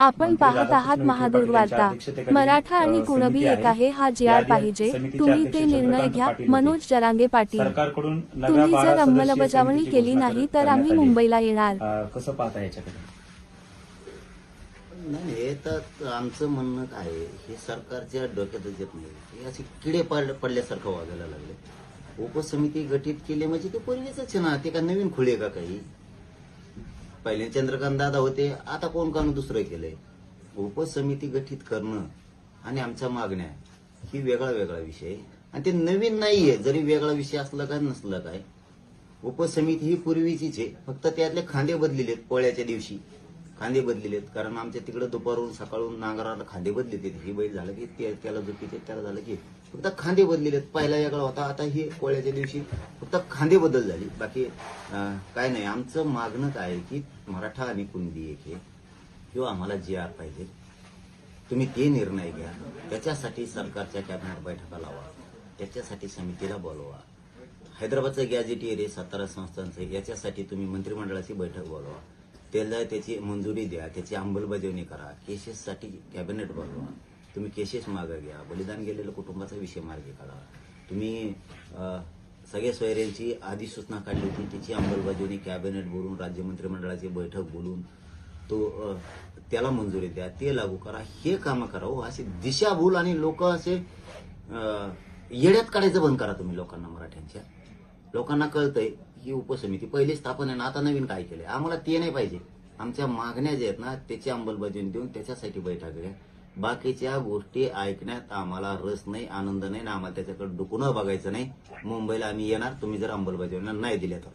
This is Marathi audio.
आपण पाहत आहात महादूर वार्ता. मराठा आणि कुणबी एक आहे. हा जी आर पाहिजे. तुम्ही ते निर्णय घ्या. मनोज जरांगे पाटील. तुम्ही बारा जर अंमलबजावणी केली नाही तर आम्ही. मुंबईला येणार. कसं पाहता याच्याकडे? नाही हे तर आमचं म्हणणं काय आहे, हे सरकारच्या डोक्यातच येत नाही. हे असे किडे पड पडल्यासारखं वागायला लागले. उपसमिती गठीत केली म्हणजे ते पूर्वीच ना ते का नवीन खुळे का काही? पहिले चंद्रकांत दादा होते आता कोण कान दुसरं केलंय? उपसमिती गठीत करणं आणि आमच्या मागण्या ही वेगळा वेगळा विषय. आहे. आणि ते नवीन नाहीये जरी वेगळा विषय असला काय नसला काय. उपसमिती ही पूर्वीचीच आहे. फक्त त्यातले खांदे बदलेले पोळ्याच्या दिवशी. खांदे बदलेलेत कारण आमच्या तिकडे दुपारून सकाळून नांगराला खांदे बदलेत. ही बैल झालं की ते- त्याला झुकीचे त्याला झालं की फक्त खांदे बदलेलेत पहिला वेगळा होता आता हे पोळ्याच्या दिवशी फक्त खांदे बदल झाली. बाकी काय नाही. आमचं मागणं काय आहे की मराठा आणि कुणबी एक आहे. किंवा आम्हाला जी आर पाहिजे. तुम्ही ते निर्णय घ्या. त्याच्यासाठी सरकारच्या कॅबिनेट बैठका लावा. त्याच्यासाठी समितीला बोलवा. हैदराबादचं गॅजेट आहे सातारा संस्थांचं. याच्यासाठी तुम्ही मंत्रिमंडळाची बैठक बोलवा. त्याला त्याची मंजुरी द्या त्याची अंमलबजावणी करा. केसेससाठी कॅबिनेट बनवा. तुम्ही केसेस मागे घ्या. बलिदान गेलेल्या कुटुंबाचा विषय मार्गी काढा. तुम्ही सगळ्या सोयऱ्यांची आधी सूचना काढली होती त्याची अंमलबजावणी कॅबिनेट बोलून राज्य मंत्रिमंडळाची बैठक बोलून तो त्याला मंजुरी द्या ते लागू करा हे कामं करा. हो अशी दिशाभूल आणि लोक असे येड्यात काढायचं बंद करा तुम्ही लोकांना मराठ्यांच्या. लोकांना कळतंय ही उपसमिती पहिली स्थापन आहे ना आता नवीन काय केलंय? आम्हाला ते नाही पाहिजे. आमच्या मागण्या ज्या आहेत ना त्याची अंमलबजावणी देऊन त्याच्यासाठी बैठक घ्या बाकीच्या गोष्टी ऐकण्यात आम्हाला रस नाही आनंद नाही ना आम्हाला त्याच्याकडे डुकून बघायचं नाही. मुंबईला आम्ही येणार तुम्ही जर अंमलबजावणी नाही दिल्या तर.